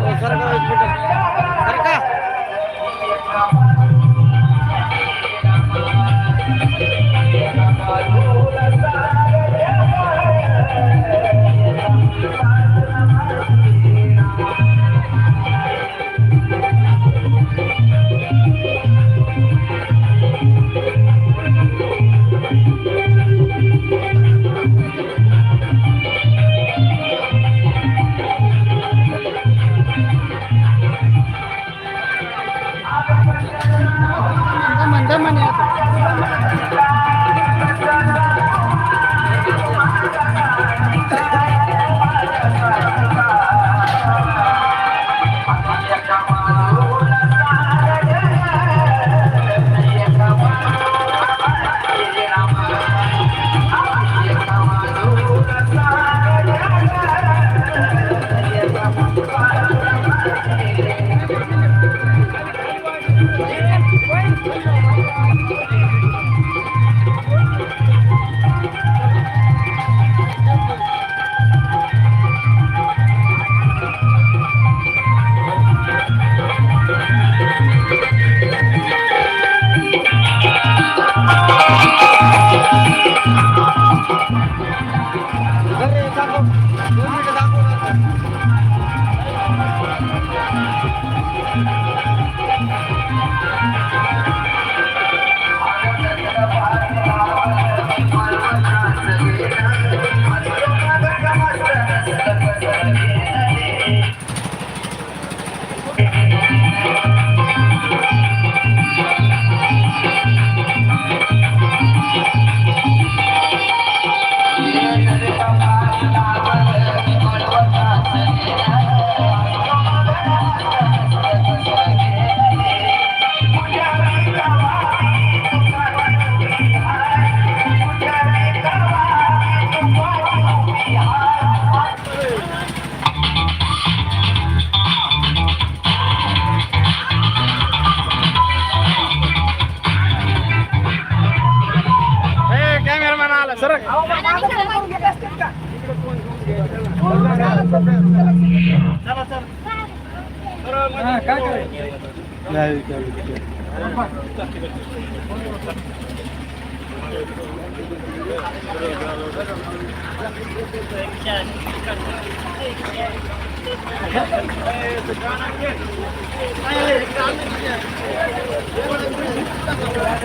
¡Vamos! ¡Vamos! ¡Vamos! आला सर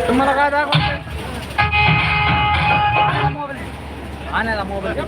तुम्हाला काय दाखवायचं आणायला मोबाईल.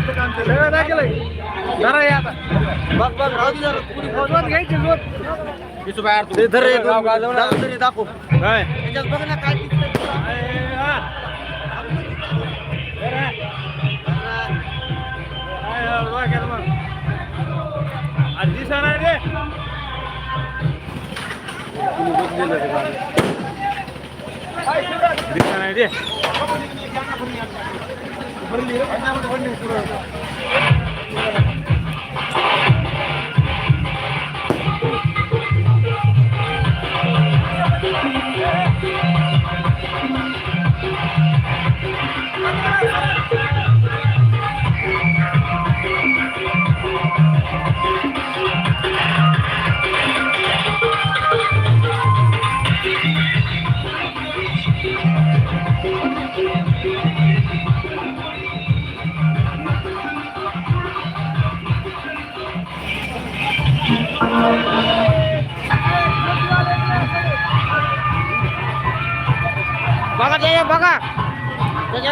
सगळं जरा या आता. बघ बघ राहू दे जरा. जोत घ्यायची जोत. दे. धर रे, दोन- दाखव तरी दाखव. काय? त्याच्यात बघ ना काय दिसतंय. दिसा नाही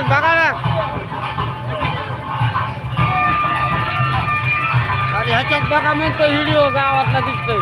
बघा ना. आणि ह्याच्यात बघा मी तो व्हिडिओ गावातला दिसतोय.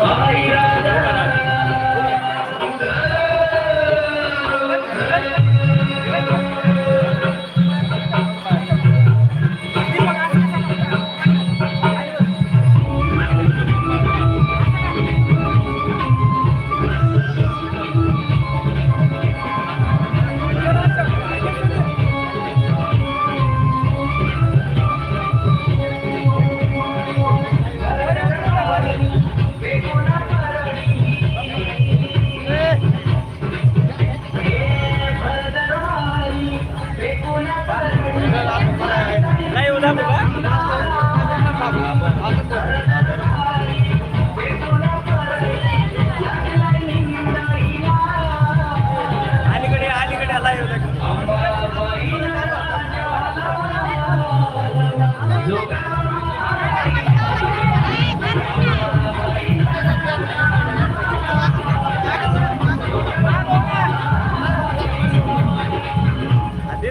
Ayah,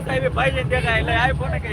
સાહેબ ભાઈ જઈને દેખાય એટલે આઈફોન કે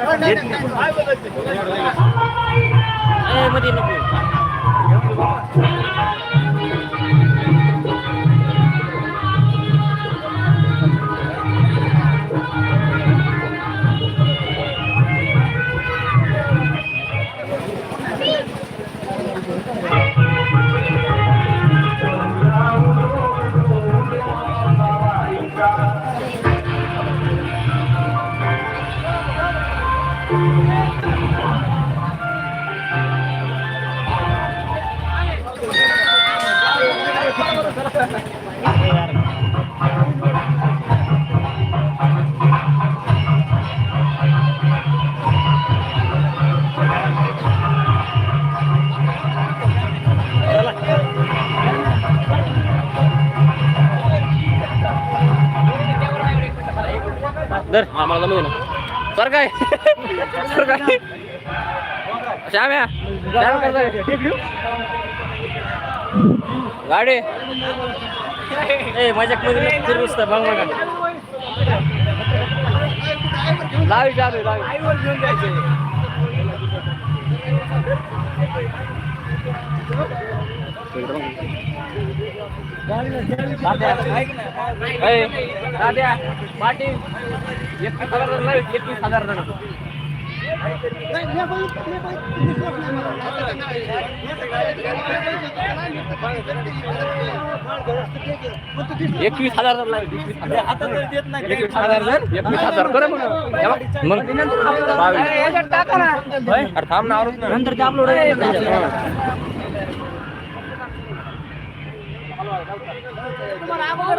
रे दिसा नाही रे ए, मध्ये नको दर. आम्हाला जमू ना सर काय? सर काय? श्याम करतोय गाडी. ए मजाकमध्ये फिरूस तर बघ बघा. लावी चालू लावी. दाद्या पाटील एकवीस हजार लावी एकवीस हजार जण एकवीस हजार लावी एकवीस हजार एकवीस हजार जर एकवीस हजार कर मग हे बघ, मग बावीस. होय? अरे थांब ना आवरूच ना नंतर ते अपलोड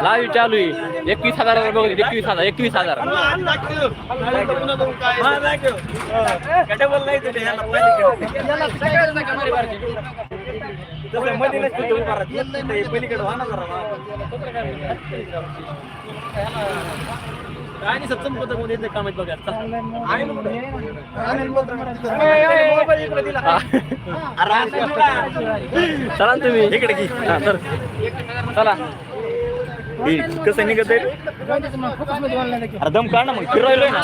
लाईव्ह चालू आहे. एकवीस हजार बघ एकवीस हजार एकवीस हजार. आणि सत्सम पदकमध्ये येते काम आहेत बघा चला ना तुम्ही. इकडे की चला. कसं निघत दम काढ ना मग फिरायलोय ना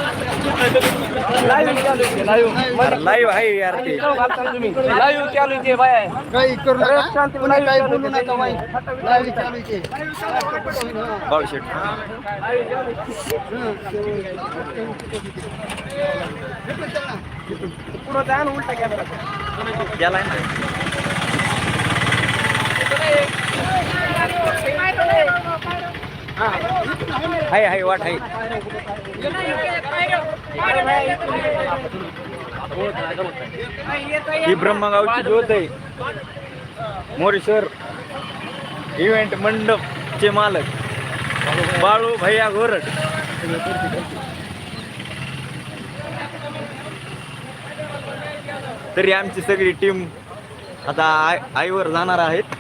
लाईव्ह आहे यार ते लाईव्ह चालू ते बाय काही करू नका काही बोलू नका बाई लाईव्ह चालू आहे. बाळ शेट गेलाय ना हाय हाय वाट हाय. ही ब्रह्मगावची ज्योत आहे. मोरेश्वर इव्हेंट मंडपचे मालक. बाळू भैया घोरट तरी आमची सगळी टीम आता आईवर जाणार आहेत.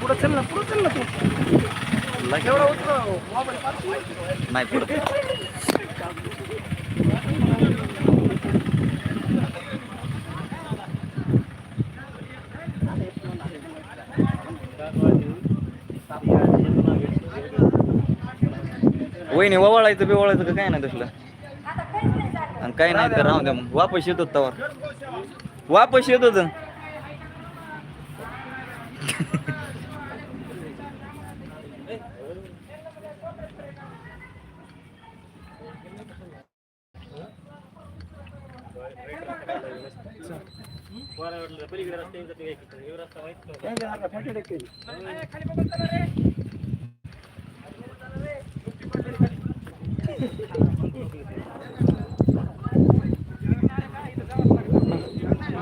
पुढं चल ना पुढं चल ना तू नाही पुढं वहिनी ववाळायचं बिवळायचं का काय नाही तसलं? आणि काही नाही तर राहून द्या मग. वापस येतो तवर. वापस येतो तर दाखव तुम्ही. अरे, बघा, मस्त बघा.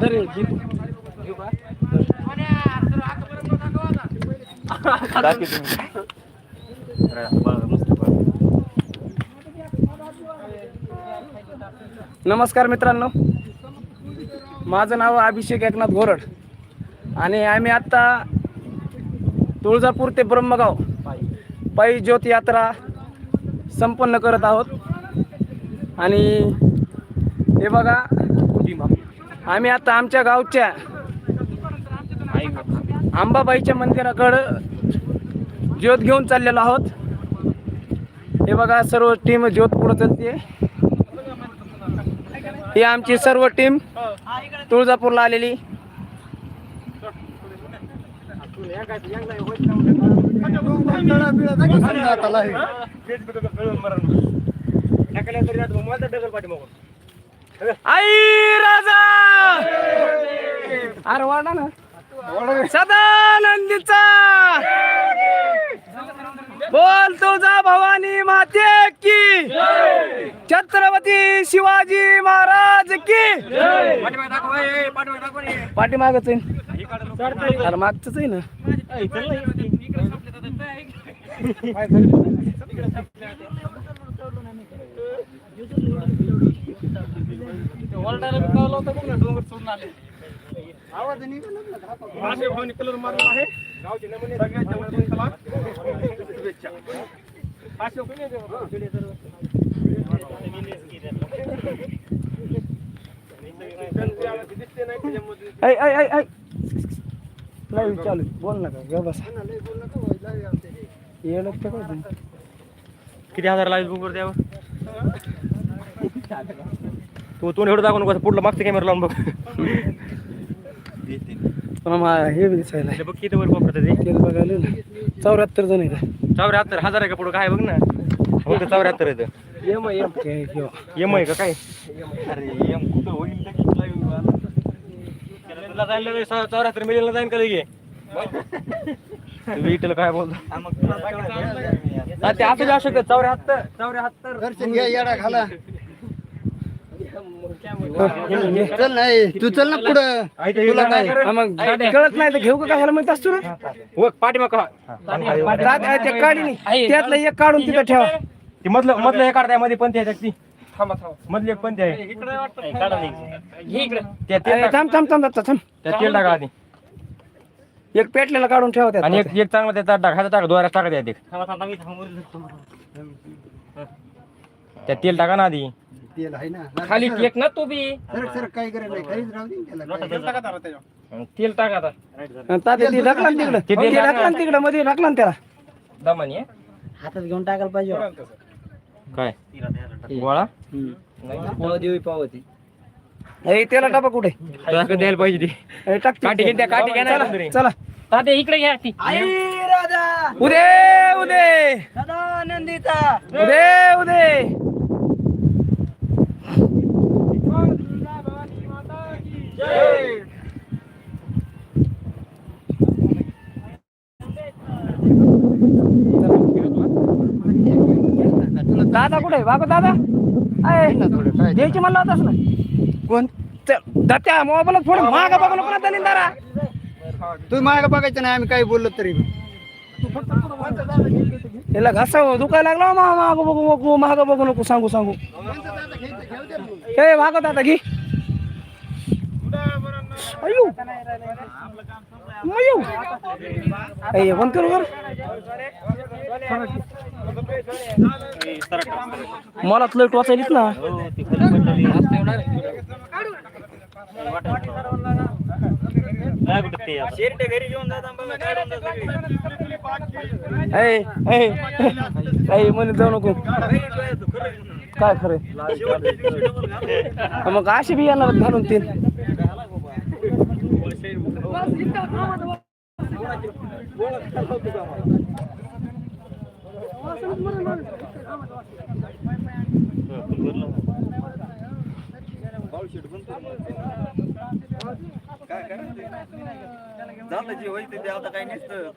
नमस्कार मित्रांनो. माझं नाव अभिषेक एकनाथ घोरड. आणि आम्ही आत्ता तुळजापूर ते ब्रह्मगाव पायी ज्योत यात्रा संपन्न करत आहोत. आणि हे बघा आम्ही आता आमच्या गावच्या अंबाबाईच्या मंदिराकडं ज्योत घेऊन चाललेलो आहोत. हे बघा सर्व टीम ज्योत पुढं चालते ही आमची सर्व टीम तुळजापूरला आलेली. आई राजा! अरे वाडा ना. सदानंदीचा. बोल तुझा भवानी माते की. छत्रपती शिवाजी महाराज की. पाठीमागच आहे. अरे मागच आहे ना. ऐ ऐ ऐ ऐ. लाईव्ह चालू. आहे. बोल नका ग बस येडं का काय तुम्ही? किती हजार लागेल बुक वर द्यावं? तू तू एवढं दाखवून कसं पुढलं मागचं कॅमेरा लावून बघ. मामा हे बी दिसायला बघ किती वर वापरत ते? तेच बघायला ना चौऱ्याहत्तर जण आहेत. चौऱ्याहत्तर हजार आहे का पुढं? काय बघ ना. फक्त चौऱ्याहत्तर आहे एम एम एम आहे का? काय? अरे एम कुठं होईल. तुला जायला चौऱ्याहत्तर मिळेल जाईन का लगे? विठ्ठल काय बोलतो? हा. हा, ते असं जाऊ शकतं चौऱ्याहत्तर चौऱ्याहत्तर. दर्शन घ्या येडा खाला. चल नाही तू चल ना पुढं. तुला काय? मग कळत नाही तर घेऊ का काय ह्याला म्हणत असतो हो ते काढी नाही. त्यातलं एक काढून तिथं ठेवा. ती मधलं मधलं हे काढतायमध्ये पंथी आहे ती. थांबा थांबा. मधली एक पंथी आहे. त्या तेल अरे, टाक- थांब थांब थांब थांब. त्या तेल टाका आधी. एक पेटलेला काढून ठेवा आणि त्यात एक एक चांगला त्याचा टाक टाका दोऱ्यात टाका त्या त्या तेल टाका ना आधी. तेल आहे ना. खाली केक ना तू बी. सर सर काही गरज नाही. खालीच राहू दे ना त्याला तेल टाका आता. आणि तात्या ते ढकला ना तिकडं. ते ते ढकला ढकला ना तिकडं मध्ये ढकला ना त्याला. दमानी. हातात घेऊन टाकायला पाहिजे. काय? गोळा? ए, त्याला टाका कुठे? तुला द्यायला पाहिजे ती. ए, टाक ते. काठी घे, त्या काठी घे ना चला. चला. तात्या इकडे घ्या ती. उदे उदे. उदे उदे. दादा कुठे बाबा दादा? आहे द्यायची म्हणला होतास ना. कोण? त्या मोबाईलात फोन मागा बघा नको ना दलिंदारा तू माग बघायचं नाही आम्ही काही बोललो तरी. याला घासा दुखायला लागला मा माग बघू बघू माग बघू नको सांगू सांगू. हे मागत आता घे. अयो. मयो. अयो बंद करू बर मला तुला एक टोचायलीच ना म्हणे जाऊ नको. काय खरं मग अशी बी येणार घालून तीन. झालं जे होईल ते आता काही नसतं.